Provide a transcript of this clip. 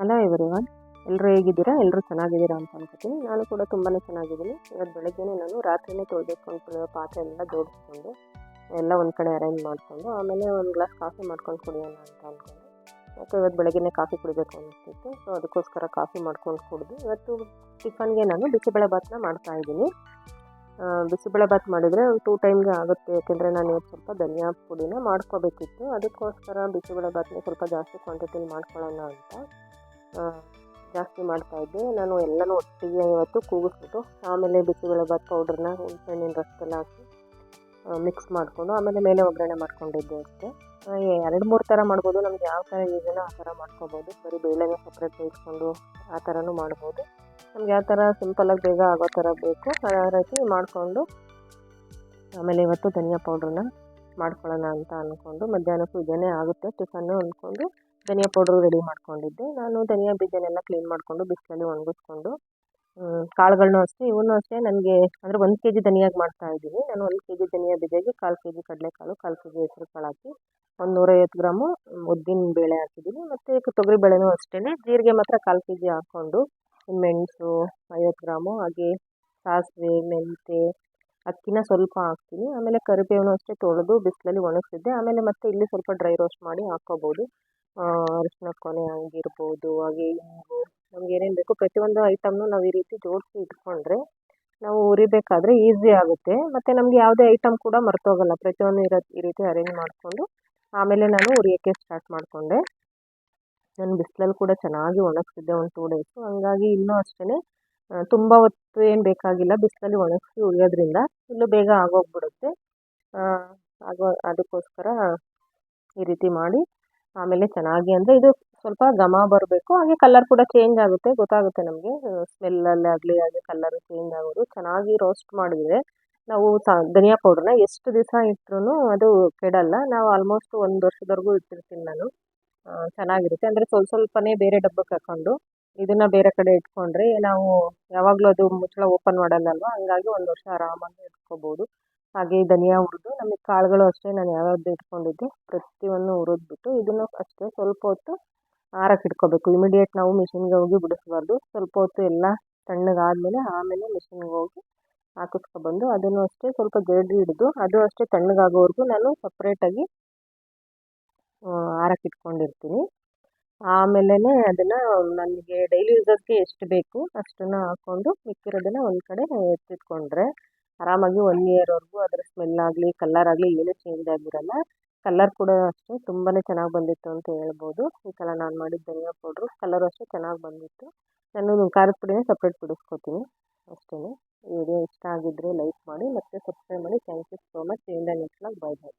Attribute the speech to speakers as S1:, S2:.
S1: Hello everyone ಎಲ್ಲರೂ ಹೇಗಿದ್ದೀರಾ? ಎಲ್ಲರೂ ಚೆನ್ನಾಗಿದ್ದೀರಾ ಅಂತ ಅನ್ಕೋತೀನಿ. ನಾನು ಕೂಡ ತುಂಬಾ ಚೆನ್ನಾಗಿದ್ದೀನಿ. ಇವತ್ತು ಬೆಳಗ್ಗೆನೇ ನಾನು ರಾತ್ರಿನೇ ತೊಳೆದಿಟ್ಕೊಂಡು ಪಾತ್ರೆ ಎಲ್ಲ ಜೋಡಿಸ್ಕೊಂಡು ಎಲ್ಲ ಒಂದು ಕಡೆ ಅರೇಂಜ್ ಮಾಡಿಕೊಂಡು, ಆಮೇಲೆ ಒಂದು ಗ್ಲಾಸ್ ಕಾಫಿ ಮಾಡ್ಕೊಂಡು ಕುಡಿಯೋಣ ಅಂತ ಅಂದ್ಕೊಂಡೆ ಯಾಕೆ ಇವತ್ತು ಬೆಳಗ್ಗೆನೇ ಕಾಫಿ ಕುಡಿಬೇಕು ಅನ್ನಿಸ್ತಿತ್ತು. ಸೊ ಅದಕ್ಕೋಸ್ಕರ ಕಾಫಿ ಮಾಡ್ಕೊಂಡು ಕುಡಿದು, ಇವತ್ತು ಟಿಫನ್ಗೆ ನಾನು ಬಿಸಿಬೇಳೆ ಭಾತನ್ನ ಮಾಡ್ತಾ ಇದ್ದೀನಿ. ಬಿಸಿಬೇಳೆ ಮಾಡಿದರೆ ಒಂದು ಟೂ ಟೈಮ್ಗೆ ಆಗುತ್ತೆ. ಯಾಕೆಂದರೆ ನಾನು ಇವತ್ತು ಸ್ವಲ್ಪ ಧನಿಯಾ ಪುಡಿನ ಮಾಡ್ಕೋಬೇಕಿತ್ತು. ಅದಕ್ಕೋಸ್ಕರ ಬಿಸಿಬೇಳೆ ಭಾತ್ನ ಸ್ವಲ್ಪ ಜಾಸ್ತಿ ಕ್ವಾಂಟಿಟಿಲಿ ಮಾಡ್ಕೊಳ್ಳೋಣ ಅಂತ. ಜಾಸ್ತಿ ಮಾಡ್ತಾಯಿದ್ದೆ ನಾನು ಎಲ್ಲನೂ ಒಟ್ಟಿಗೆ ಇವತ್ತು ಕೂಗಿಸ್ಬಿಟ್ಟು, ಆಮೇಲೆ ಬಿಸಿಬೇಳೆ ಭಾತ್ ಪೌಡ್ರನ್ನ ಹುಣಸೆಹಣ್ಣಿನ ರಸ್ತೆಲ್ಲ ಹಾಕಿ ಮಿಕ್ಸ್ ಮಾಡಿಕೊಂಡು, ಆಮೇಲೆ ಮೇಲೆ ಒಗ್ಗರಣೆ ಮಾಡ್ಕೊಂಡಿದ್ದೆ ಅಷ್ಟೇ. ಎರಡು ಮೂರು ಥರ ಮಾಡ್ಬೋದು. ನಮ್ಗೆ ಯಾವ ಥರ ಇದೆಯೋ ಆ ಥರ ಮಾಡ್ಕೋಬೋದು. ಬರೀ ಬೇಳೆನ ಸಪ್ರೇಟ್ ಬೇಯಿಸ್ಕೊಂಡು ಆ ಥರನೂ ಮಾಡ್ಬೋದು. ನಮ್ಗೆ ಯಾವ ಥರ ಸಿಂಪಲಾಗಿ ಬೇಗ ಆಗೋ ಥರ ಬೇಕು, ಆ ರೀತಿ ಮಾಡಿಕೊಂಡು, ಆಮೇಲೆ ಇವತ್ತು ಧನಿಯಾ ಪೌಡ್ರನ್ನ ಮಾಡ್ಕೊಳ್ಳೋಣ ಅಂತ ಅಂದ್ಕೊಂಡು ಮಧ್ಯಾಹ್ನಕ್ಕೂ ಇದೇನೇ ಆಗುತ್ತೆ ಟಿಫನ್ನು ಅಂದ್ಕೊಂಡು ಧನಿಯಾ ಪೌಡ್ರು ರೆಡಿ ಮಾಡ್ಕೊಂಡಿದ್ದೆ. ನಾನು ಧನಿಯಾ ಬೀಜನೆಲ್ಲ ಕ್ಲೀನ್ ಮಾಡಿಕೊಂಡು ಬಿಸಿಲಲ್ಲಿ ಒಣಗಿಸ್ಕೊಂಡು ಕಾಳುಗಳನ್ನೂ ಅಷ್ಟೇ ಇವನ್ನೂ ಅಷ್ಟೇ. ನನಗೆ ಅಂದರೆ ಒಂದು ಕೆ ಜಿ ಧನಿಯಾಗಿ ಮಾಡ್ತಾ ಇದ್ದೀನಿ. ನಾನು ಒಂದು ಕೆ ಜಿ ಧನಿಯಾ ಬೀಜಕ್ಕೆ ಕಾಲು ಕೆ ಜಿ ಕಡಲೆಕಾಳು, ಕಾಲು ಕೆ ಜಿ ಹೆಸರು ಕಾಳು ಹಾಕಿ ಒಂದು ನೂರೈವತ್ತು ಗ್ರಾಮು ಉದ್ದಿನ ಬೇಳೆ ಹಾಕಿದ್ದೀನಿ. ಮತ್ತು ತೊಗರಿ ಬೇಳೆನೂ ಅಷ್ಟೇ. ಜೀರಿಗೆ ಮಾತ್ರ ಕಾಲು ಕೆ ಜಿ ಹಾಕ್ಕೊಂಡು ಮೆಣಸು ಐವತ್ತು ಗ್ರಾಮು, ಹಾಗೆ ಸಾಸಿವೆ, ಮೆಂತ್ಯ, ಅಕ್ಕಿನ ಸ್ವಲ್ಪ ಹಾಕ್ತೀನಿ. ಆಮೇಲೆ ಕರಿಬೇವನು ಅಷ್ಟೇ ತೊಳೆದು ಬಿಸಿಲಲ್ಲಿ ಒಣಗಿಸಿದ್ದೆ. ಆಮೇಲೆ ಮತ್ತೆ ಇಲ್ಲಿ ಸ್ವಲ್ಪ ಡ್ರೈ ರೋಸ್ಟ್ ಮಾಡಿ ಹಾಕ್ಕೋಬೋದು. ಅರಿಶಿನ ಕೊನೆ ಆಗಿರ್ಬೋದು, ಹಾಗೆ ಇಂಗು, ನಮ್ಗೆ ಏನೇನು ಬೇಕು ಪ್ರತಿಯೊಂದು ಐಟಮ್ನು ನಾವು ಈ ರೀತಿ ಜೋಡಿಸಿ ಇಟ್ಕೊಂಡ್ರೆ ನಾವು ಉರಿಬೇಕಾದ್ರೆ ಈಸಿ ಆಗುತ್ತೆ. ಮತ್ತು ನಮಗೆ ಯಾವುದೇ ಐಟಮ್ ಕೂಡ ಮರ್ತೋಗಲ್ಲ. ಪ್ರತಿಯೊಂದು ಇರೋ, ಈ ರೀತಿ ಅರೇಂಜ್ ಮಾಡಿಕೊಂಡು ಆಮೇಲೆ ನಾನು ಉರಿಯೋಕ್ಕೆ ಸ್ಟಾರ್ಟ್ ಮಾಡಿಕೊಂಡೆ. ನಾನು ಬಿಸಿಲಲ್ಲಿ ಕೂಡ ಚೆನ್ನಾಗಿ ಒಣಗಿಸಿದ್ದೆ ಒಂದು ಟೂ ಡೇಸು ಹಂಗಾಗಿ ಇನ್ನೂ ಅಷ್ಟೇ ತುಂಬ ಹೊತ್ತು ಏನು ಬೇಕಾಗಿಲ್ಲ. ಬಿಸಿಲಲ್ಲಿ ಒಣಗಿಸಿ ಉರಿಯೋದ್ರಿಂದ ಇಲ್ಲೂ ಬೇಗ ಆಗೋಗ್ಬಿಡುತ್ತೆ. ಆಗೋ, ಅದಕ್ಕೋಸ್ಕರ ಈ ರೀತಿ ಮಾಡಿ ಆಮೇಲೆ ಚೆನ್ನಾಗಿ ಅಂದರೆ ಇದು ಸ್ವಲ್ಪ ಘಮ ಬರಬೇಕು. ಹಾಗೆ ಕಲರ್ ಕೂಡ ಚೇಂಜ್ ಆಗುತ್ತೆ. ಗೊತ್ತಾಗುತ್ತೆ ನಮಗೆ. ಸ್ಮೆಲ್ಲಲ್ಲಾಗಲಿ ಹಾಗೆ ಕಲರ್ ಚೇಂಜ್ ಆಗೋದು. ಚೆನ್ನಾಗಿ ರೋಸ್ಟ್ ಮಾಡಿದರೆ ನಾವು ಸ, ಧನಿಯಾ ಪೌಡ್ರನ್ನ ಎಷ್ಟು ದಿವಸ ಇಟ್ಟರು ಅದು ಕೆಡಲ್ಲ. ನಾವು ಆಲ್ಮೋಸ್ಟ್ ಒಂದು ವರ್ಷದವರೆಗೂ ಇಟ್ಟಿರ್ತೀನಿ ನಾನು. ಚೆನ್ನಾಗಿರುತ್ತೆ. ಅಂದರೆ ಸ್ವಲ್ಪ ಸ್ವಲ್ಪನೇ ಬೇರೆ ಡಬ್ಬಕ್ಕೆ ಹಾಕೊಂಡು ಇದನ್ನು ಬೇರೆ ಕಡೆ ಇಟ್ಕೊಂಡ್ರೆ ನಾವು ಯಾವಾಗಲೂ ಅದು ಮುಚ್ಚಳ ಓಪನ್ ಮಾಡಲ್ಲಲ್ವ ಹಂಗಾಗಿ ಒಂದು ವರ್ಷ ಆರಾಮಾಗಿ ಇಟ್ಕೋಬೋದು. ಹಾಗೆ ಧನಿಯಾ ಹುರಿದು, ನಮಗೆ ಕಾಳುಗಳು ಅಷ್ಟೇ ನಾನು ಯಾವ್ಯಾವ್ದು ಇಟ್ಕೊಂಡಿದ್ದೆ ಪ್ರತಿಯೊಂದು ಹುರಿದ್ಬಿಟ್ಟು ಇದನ್ನು ಅಷ್ಟೇ ಸ್ವಲ್ಪ ಹೊತ್ತು ಆರಕ್ಕೆ ಇಟ್ಕೋಬೇಕು. ಇಮಿಡಿಯೇಟ್ ನಾವು ಮಿಷಿನ್ಗೆ ಹೋಗಿ ಬಿಡಿಸ್ಬಾರ್ದು. ಸ್ವಲ್ಪ ಹೊತ್ತು ಎಲ್ಲ ತಣ್ಣಗಾದ್ಮೇಲೆ ಆಮೇಲೆ ಮಿಷಿನ್ಗೆ ಹೋಗಿ ಹಾಕಿಸ್ಕೊಬಂದು ಅದನ್ನು ಅಷ್ಟೇ ಸ್ವಲ್ಪ ಜರಡಿ ಹಿಡಿದು, ಅದು ಅಷ್ಟೇ ತಣ್ಣಗಾಗೋವರೆಗೂ ನಾನು ಸಪ್ರೇಟಾಗಿ ಆರಕ್ಕೆ ಇಟ್ಕೊಂಡಿರ್ತೀನಿ. ಆಮೇಲೆ ಅದನ್ನು ನನಗೆ ಡೈಲಿ ಯೂಸಸ್ಗೆ ಎಷ್ಟು ಬೇಕು ಅಷ್ಟನ್ನು ಹಾಕ್ಕೊಂಡು ಮಿಕ್ಕಿರೋದನ್ನು ಒಂದು ಕಡೆ ಎತ್ತಿಟ್ಕೊಂಡ್ರೆ ಆರಾಮಾಗಿ ಒನ್ ಇಯರ್ವರೆಗೂ ಅದರ ಸ್ಮೆಲ್ ಆಗಲಿ ಕಲ್ಲರ್ ಆಗಲಿ ಏನೂ ಚೇಂಜ್ ಆಗಿರಲ್ಲ. ಕಲರ್ ಕೂಡ ಅಷ್ಟೇ ತುಂಬಾ ಚೆನ್ನಾಗಿ ಬಂದಿತ್ತು ಅಂತ ಹೇಳ್ಬೋದು. ಈ ಸಲ ನಾನು ಮಾಡಿದ ಧನಿಯಾ ಪೌಡ್ರು ಕಲರ್ ಅಷ್ಟೇ ಚೆನ್ನಾಗಿ ಬಂದಿತ್ತು. ನಾನು ಖಾರದ ಪುಡಿನ ಸಪ್ರೇಟ್ ಬಿಡಿಸ್ಕೊತೀನಿ ಅಷ್ಟೇ ವಿಡಿಯೋ ಇಷ್ಟ ಆಗಿದ್ದರೆ ಲೈಕ್ ಮಾಡಿ ಮತ್ತು ಸಬ್ಸ್ಕ್ರೈಬ್ ಮಾಡಿ. ಥ್ಯಾಂಕ್ ಯು ಸೋ ಮಚ್ ಇಂದ ನೆಕ್ಸ್ಟ್ ಬಾಯ್ ಬಾಯ್